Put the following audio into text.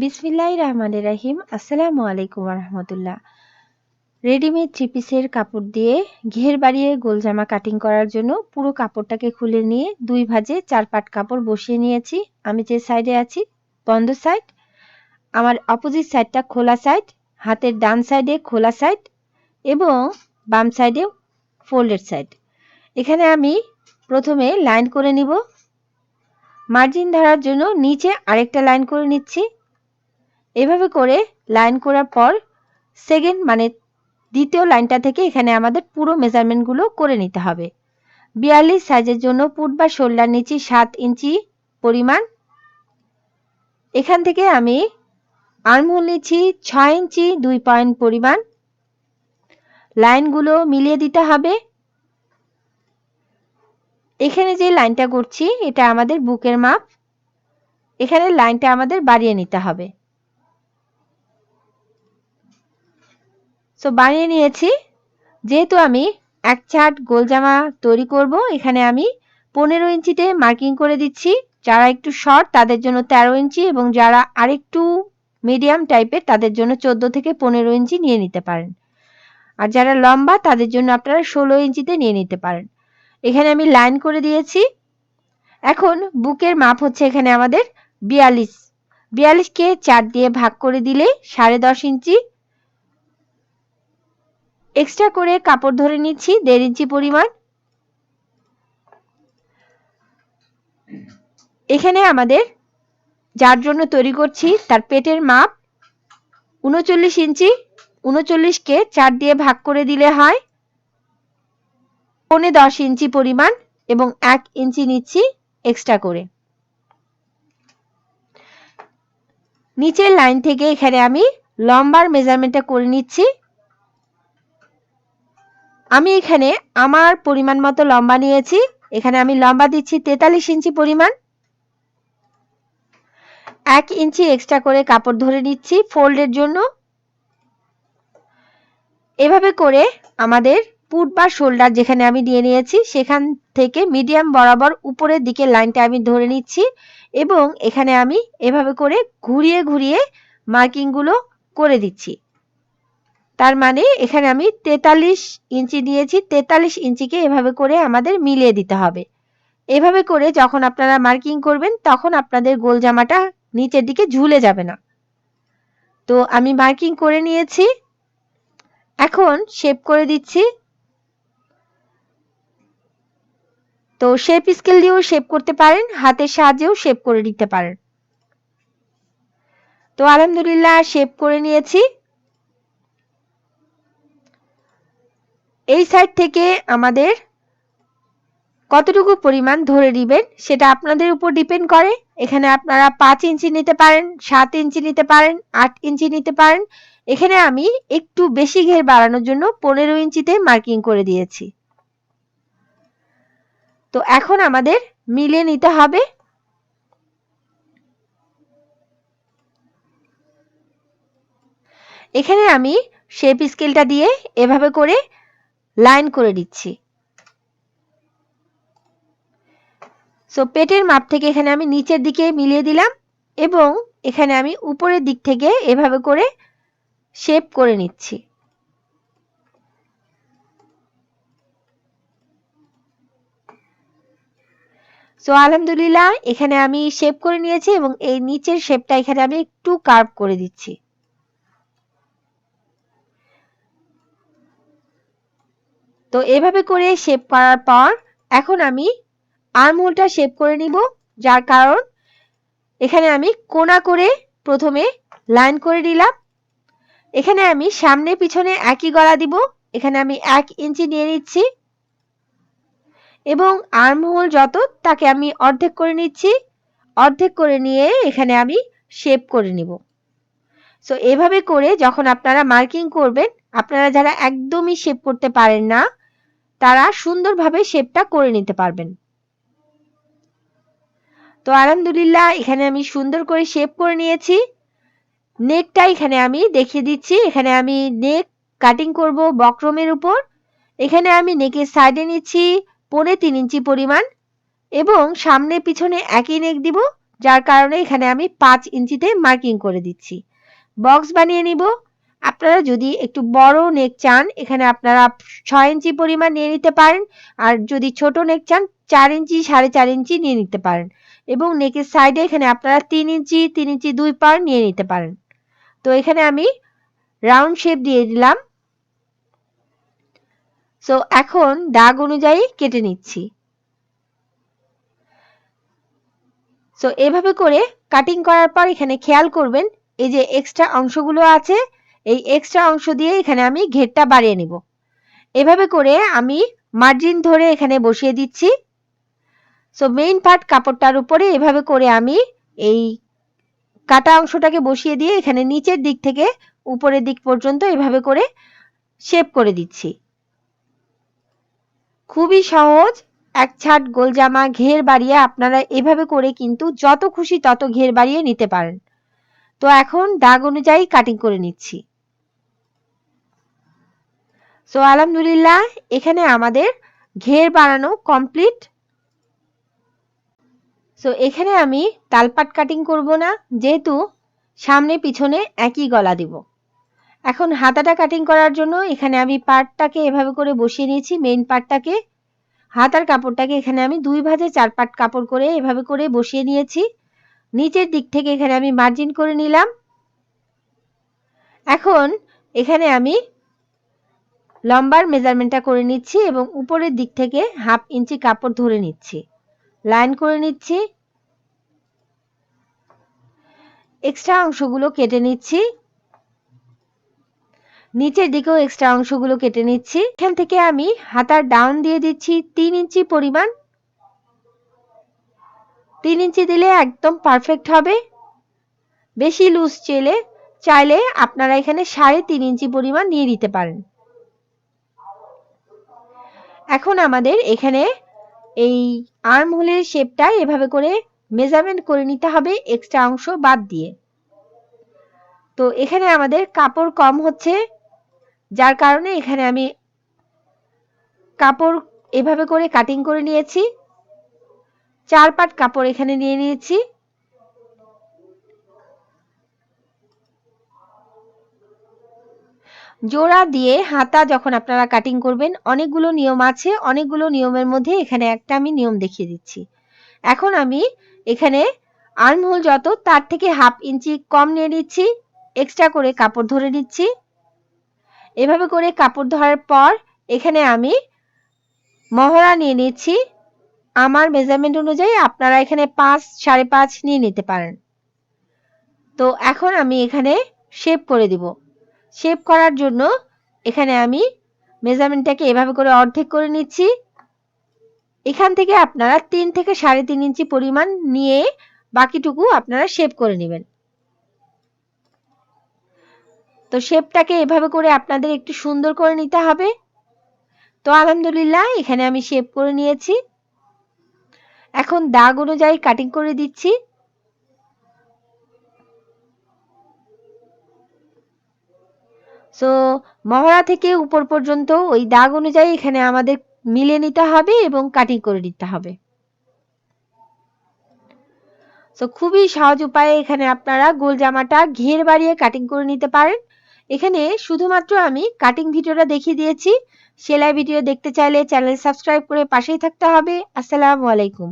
বিসমিল্লাহ রহমানির রাহিম। আসসালামু আলাইকুম রহমতুল্লাহ রেডিমেড থ্রি পিসের কাপড় দিয়ে ঘের বাড়িয়ে গোলজামা কাটিং করার জন্য পুরো কাপড়টাকে খুলে নিয়ে দুই ভাজে চার পাট কাপড় বসিয়ে নিয়েছি। আমি যে সাইডে আছি, বন্ধ সাইড আমার অপোজিট সাইডটা খোলা সাইড হাতের ডান সাইডে খোলা সাইড এবং বাম সাইডে ফোল্ডেড সাইড এখানে আমি প্রথমে লাইন করে নিব। মার্জিন ধরার জন্য নিচে আরেকটা লাইন করে নিচ্ছি। এভাবে করে লাইন করার পর সেকেন্ড মানে দ্বিতীয় লাইনটা থেকে এখানে আমাদের পুরো মেজারমেন্টগুলো করে নিতে হবে। বিয়াল্লিশ সাইজের জন্য পুট বা শোল্ডার নিচ্ছি সাত ইঞ্চি পরিমাণ। এখান থেকে আমি আর্মহোল নিচ্ছি ছয় ইঞ্চি দুই পয়েন্ট পরিমাণ। লাইনগুলো মিলিয়ে দিতে হবে। এখানে যে লাইনটা করছি, এটা আমাদের বুকের মাপ। এখানে লাইনটা আমাদের বাড়িয়ে নিতে হবে। সো বানিয়ে নিয়েছি। যেহেতু আমি এক চার্ট গোলজামা তৈরি করব, এখানে আমি পনেরো ইঞ্চিতে মার্কিং করে দিচ্ছি। যারা একটু শর্ট, তাদের জন্য ১৩ ইঞ্চি এবং যারা আরেকটু মিডিয়াম টাইপের, তাদের জন্য চোদ্দ থেকে পনেরো ইঞ্চি নিয়ে নিতে পারেন। আর যারা লম্বা, তাদের জন্য আপনারা ষোলো ইঞ্চিতে নিয়ে নিতে পারেন। এখানে আমি লাইন করে দিয়েছি। এখন বুকের মাপ হচ্ছে এখানে আমাদের বিয়াল্লিশ। বিয়াল্লিশকে চার দিয়ে ভাগ করে দিলে সাড়ে দশ ইঞ্চি এক্সট্রা করে কাপড় ধরে নিচ্ছি, দেড় ইঞ্চি পরিমাণ। এখানে আমাদের যার জন্য তৈরি করছি তার পেটের মাপ উনচল্লিশ ইঞ্চি উনচল্লিশকে চার দিয়ে ভাগ করে দিলে হয় পৌনে দশ ইঞ্চি পরিমাণ এবং এক ইঞ্চি নিচ্ছি এক্সট্রা করে। নিচের লাইন থেকে এখানে আমি লম্বার মেজারমেন্টটা করে নিচ্ছি। আমি এখানে আমার পরিমাণ মতো লম্বা নিয়েছি। এখানে আমি লম্বা দিচ্ছি তেতাল্লিশ ইঞ্চি পরিমাণ। এক ইঞ্চি এক্সট্রা করে কাপড় ধরে নিচ্ছি ফোল্ডের জন্য। এভাবে করে আমাদের পুট বা শোল্ডার যেখানে আমি দিয়ে নিয়েছি, সেখান থেকে মিডিয়াম বরাবর উপরের দিকে লাইনটা আমি ধরে নিচ্ছি এবং এখানে আমি এভাবে করে ঘুরিয়ে ঘুরিয়ে মার্কিংগুলো করে দিচ্ছি। তার মানে এখানে আমি তেতাল্লিশ ইঞ্চি দিয়েছি তেতাল্লিশ ইঞ্চিকে এভাবে করে আমাদের মিলিয়ে দিতে হবে। এভাবে করে যখন আপনারা মার্কিং করবেন, তখন আপনাদের গোল জামাটা নিচের দিকে ঝুলে যাবে না। তো আমি মার্কিং করে নিয়েছি। এখন শেপ করে দিচ্ছি। তো শেপ স্কেল দিয়েও শেপ করতে পারেন, হাতের সাহায্যেও শেপ করে দিতে পারেন। তো আলহামদুলিল্লাহ শেপ করে নিয়েছি। এই সাইড থেকে আমাদের কতটুকু পরিমাণ ধরে দিবেন সেটা আপনাদের উপর ডিপেন্ড করে। এখানে আপনারা পাঁচ ইঞ্চি নিতে পারেন, সাত ইঞ্চি নিতে পারেন, আট ইঞ্চি নিতে পারেন। এখানে আমি একটু বেশি ঘের বাড়ানোর জন্য পনেরো ইঞ্চিতে মার্কিং করে দিয়েছি। তো এখন আমাদের মিলে নিতে হবে। এখানে আমি শেপ স্কেলটা দিয়ে এভাবে করে লাইন করে দিচ্ছি। সো পেটের মাপ থেকে এখানে আমি নিচের দিকে মিলিয়ে দিলাম এবং এখানে আমি উপরের দিক থেকে এভাবে করে শেপ করে নিচ্ছি। সো আলহামদুলিল্লাহ, এখানে আমি শেপ করে নিয়েছি এবং এই নিচের শেপটা এখানে আমি একটু কার্ভ করে দিচ্ছি। তো এভাবে করে শেপ করার পর এখন আমি আর্মহোলটা শেপ করে নিব, যার কারণ এখানে আমি কোনা করে প্রথমে লাইন করে দিলাম এখানে আমি সামনে পিছনে একই গলা দিব, এখানে আমি এক ইঞ্চি নিয়ে নিচ্ছি। এবং আর্মহোল যত, তাকে আমি অর্ধেক করে নিচ্ছি, অর্ধেক করে নিয়ে এখানে আমি শেপ করে নিব। সো এভাবে করে যখন আপনারা মার্কিং করবেন, আপনারা যারা একদমই শেপ করতে পারেন না সুন্দরভাবে শেপটা করে নিতে পারবেন। তো আলহামদুলিল্লাহ, এখানে আমি সুন্দর করে শেপ করে নিয়েছি। নেকটা এখানে আমি দেখিয়ে দিচ্ছি। এখানে আমি নেক কাটিং করব বক্রমের উপর। এখানে আমি নেকের সাইডে নিচ্ছি পনে তিন ইঞ্চি পরিমাণ এবং সামনে পিছনে একই নেক দিব, যার কারণে এখানে আমি পাঁচ ইঞ্চিতে মার্কিং করে দিচ্ছি। বক্স বানিয়ে নিব। আপনারা যদি একটু বড় নেক চান, এখানে আপনারা ছয় ইঞ্চি পরিমাণ নিয়ে নিতে পারেন। আর যদি ছোট নেক চান, চার ইঞ্চি, সাড়ে চার ইঞ্চি নিয়ে নিতে পারেন। এবং নেকের সাইডে এখানে আপনারা তিন ইঞ্চি তিন ইঞ্চি দুই পার নিয়ে নিতে পারেন। তো এখানে আমি রাউন্ড শেপ দিয়ে দিলাম। সো এখন দাগ অনুযায়ী কেটে নিচ্ছি। সো এভাবে করে কাটিং করার পর এখানে খেয়াল করবেন, এই যে এক্সট্রা অংশগুলো আছে এই এক্সট্রা অংশ দিয়ে এখানে আমি ঘেরটা বাড়িয়ে নিব। এভাবে করে আমি মার্জিন ধরে এখানে বসিয়ে দিচ্ছি। সো মেইন পার্ট কাপড়টার উপরে এভাবে করে আমি এই কাটা অংশটাকে বসিয়ে দিয়ে এখানে নিচের দিক থেকে উপরের দিক পর্যন্ত এভাবে করে শেপ করে দিচ্ছি। খুবই সহজ, এক ছাট গোল জামা ঘের বাড়িয়ে আপনারা এভাবে করে কিন্তু যত খুশি তত ঘের বাড়িয়ে নিতে পারেন। তো, এখন দাগ অনুযায়ী কাটিং করে নিচ্ছি। সো আলহামদুলিল্লাহ, এখানে আমাদের ঘের বানানো কমপ্লিট সো এখানে আমি তালপাট কাটিং করব না, যেহেতু সামনে পিছনে একই গলা দিব। এখন হাতাটা কাটিং করার জন্য এখানে আমি পাটটাকে এভাবে করে বসিয়ে নিয়েছি মেইন পাটটাকে। হাতার কাপড়টাকে এখানে আমি দুই ভাজে চার পাট কাপড় করে এভাবে করে বসিয়ে নিয়েছি। নিচের দিক থেকে এখানে আমি মার্জিন করে নিলাম। এখন এখানে আমি লম্বার মেজারমেন্টটা করে নিচ্ছি এবং উপরের দিক থেকে হাফ ইঞ্চি কাপড় ধরে নিচ্ছি। লাইন করে নিচ্ছি। এক্সট্রা অংশগুলো কেটে নিচ্ছি। নিচের দিকেও এক্সট্রা অংশগুলো কেটে নিচ্ছি। এখান থেকে আমি হাতার ডাউন দিয়ে দিচ্ছি তিন ইঞ্চি পরিমাণ। তিন ইঞ্চি দিলে একদম পারফেক্ট হবে। বেশি লুজ চেলে চাইলে আপনারা এখানে সাড়ে তিন ইঞ্চি পরিমাণ নিয়ে নিতে পারেন। এখন আমাদের এখানে এই আর্ম হোলের শেপটা এভাবে করে মেজারমেন্ট করে নিতে হবে এক্সট্রা অংশ বাদ দিয়ে। তো এখানে আমাদের কাপড় কম হচ্ছে, যার কারণে এখানে আমি কাপড় এভাবে করে কাটিং করে নিয়েছি। চার পাট কাপড় এখানে নিয়ে নিয়েছি। জোড়া দিয়ে হাতা যখন আপনারা কাটিং করবেন, অনেকগুলো নিয়ম আছে, অনেকগুলো নিয়মের মধ্যে এখানে একটা আমি নিয়ম দেখিয়ে দিচ্ছি। এখন আমি এখানে আর্মহোল যত, তার থেকে হাফ ইঞ্চি কম নিয়ে নিচ্ছি এক্সট্রা করে কাপড় ধরে নিচ্ছি। এভাবে করে কাপড় ধরার পর এখানে আমি মহড়া নিয়ে নিচ্ছি। আমার মেজারমেন্ট অনুযায়ী আপনারা এখানে পাঁচ, সাড়ে পাঁচ নিয়ে নিতে পারেন। তো এখন আমি এখানে শেপ করে দিব। শেপ করার জন্য এখানে আমি মেজারমেন্টটাকে এভাবে করে অর্ধেক করে নিচ্ছি। এখান থেকে আপনারা তিন থেকে সাড়ে তিন ইঞ্চি পরিমাণ নিয়ে বাকিটুকু আপনারা শেপ করে নেবেন। তো শেপটাকে এভাবে করে আপনাদের একটু সুন্দর করে নিতে হবে। তো আলহামদুলিল্লাহ, এখানে আমি শেপ করে নিয়েছি। এখন দাগ অনুযায়ী কাটিং করে দিচ্ছি। সো মহড়া থেকে উপর পর্যন্ত ওই দাগ অনুযায়ী এখানে আমাদের মিলে নিতে হবে এবং কাটিং করে নিতে হবে। তো খুবই সহজ উপায়ে এখানে আপনারা গোল জামাটা ঘের বাড়িয়ে কাটিং করে নিতে পারেন। এখানে শুধুমাত্র আমি কাটিং ভিডিওটা দেখিয়ে দিয়েছি। সেলাই ভিডিও দেখতে চাইলে চ্যানেল সাবস্ক্রাইব করে পাশেই থাকতে হবে। আসসালামু আলাইকুম।